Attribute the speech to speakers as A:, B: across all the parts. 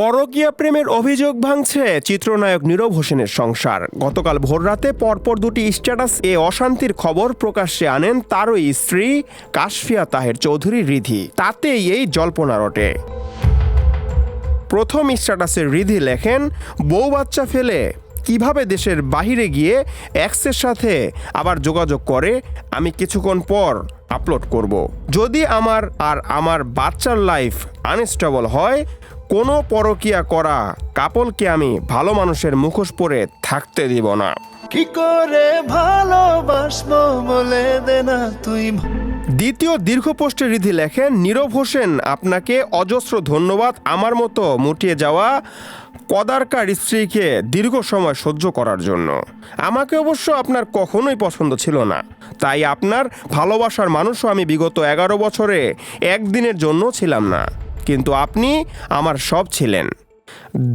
A: পরকীয়া প্রেমের অভিযোগ ভাঙছে চিত্রনায়ক নীরব হোসেনের সংসার। গতকাল ভোররাতে পরপর দুটি স্ট্যাটাস এ অশান্তির খবর প্রকাশ্যে আনেন তারই স্ত্রী কাশফিয়া তাহের চৌধুরী রিধি। তাতেই এই জল্পনা রটে। প্রথম স্ট্যাটাসে রিধি লেখেন, বউ বাচ্চা ফেলে, কীভাবে দেশের বাহিরে গিয়ে এক্সের সাথে আবার যোগাযোগ করে, আমি কিছুক্ষণ পর আপলোড করব। যদি আমার আর আমার বাচ্চার লাইফ আনস্টেবল হয় কোনো পরকিয়া করা কাপলকে আমি ভালো মানুষের মুখোশ পরে থাকতে দিব না।
B: কি করে ভালোবাসবো বলে দে না তুই
A: দ্বিতীয় দীর্ঘ পোস্টে রিধি লেখেন নীরব হোসেন আপনাকে অজস্র ধন্যবাদ। আমার মতো মুটিয়ে যাওয়া কদারকার স্ত্রীকে দীর্ঘ সময় সহ্য করার জন্য। আমাকে অবশ্য আপনার কখনোই পছন্দ ছিল না। তাই আপনার ভালোবাসার মানুষও আমি বিগত এগারো বছরে একদিনের জন্য ছিলাম না। কিন্তু আপনি আমার সব ছিলেন।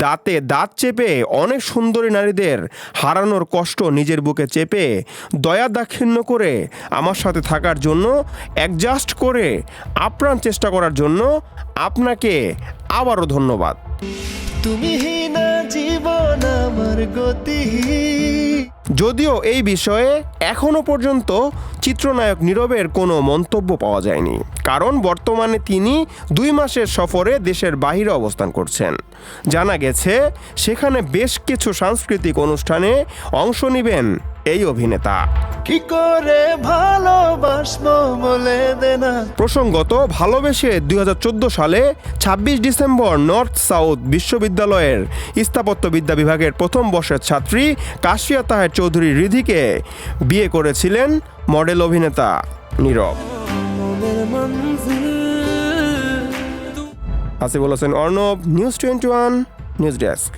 A: দাঁতে দাঁত চেপে অনেক সুন্দরী নারীদের হারানোর কষ্ট নিজের বুকে চেপে দয়া দাক্ষিণ্য করে আমার সাথে থাকার জন্য অ্যাডজাস্ট করে আপ্রাণ চেষ্টা করার জন্য আপনাকে আবারও ধন্যবাদ।
B: তুমি না জীবন আমার গতি।
A: যদিও এই বিষয়ে এখনও পর্যন্ত চিত্রনায়ক নীরবের কোনো মন্তব্য পাওয়া যায়নি, কারণ বর্তমানে তিনি দুই মাসের সফরে দেশের বাহিরে অবস্থান করছেন। জানা গেছে, সেখানে বেশ কিছু সাংস্কৃতিক অনুষ্ঠানে অংশ নেবেন এই অভিনেতা।
B: কি করে ভালোবাসবো বলে দে না?
A: প্রসঙ্গত ভালোবেসে দুই হাজার চোদ্দ সালে ২৬ ডিসেম্বর নর্থ সাউথ বিশ্ববিদ্যালয়ের স্থাপত্যবিদ্যা বিভাগের প্রথম বর্ষের ছাত্রী কাশিয়া তাহের চৌধুরী রিধিকে বিয়ে করেছিলেন মডেল অভিনেতা Nirob. Asiful Hossain Arnob news twenty one news desk.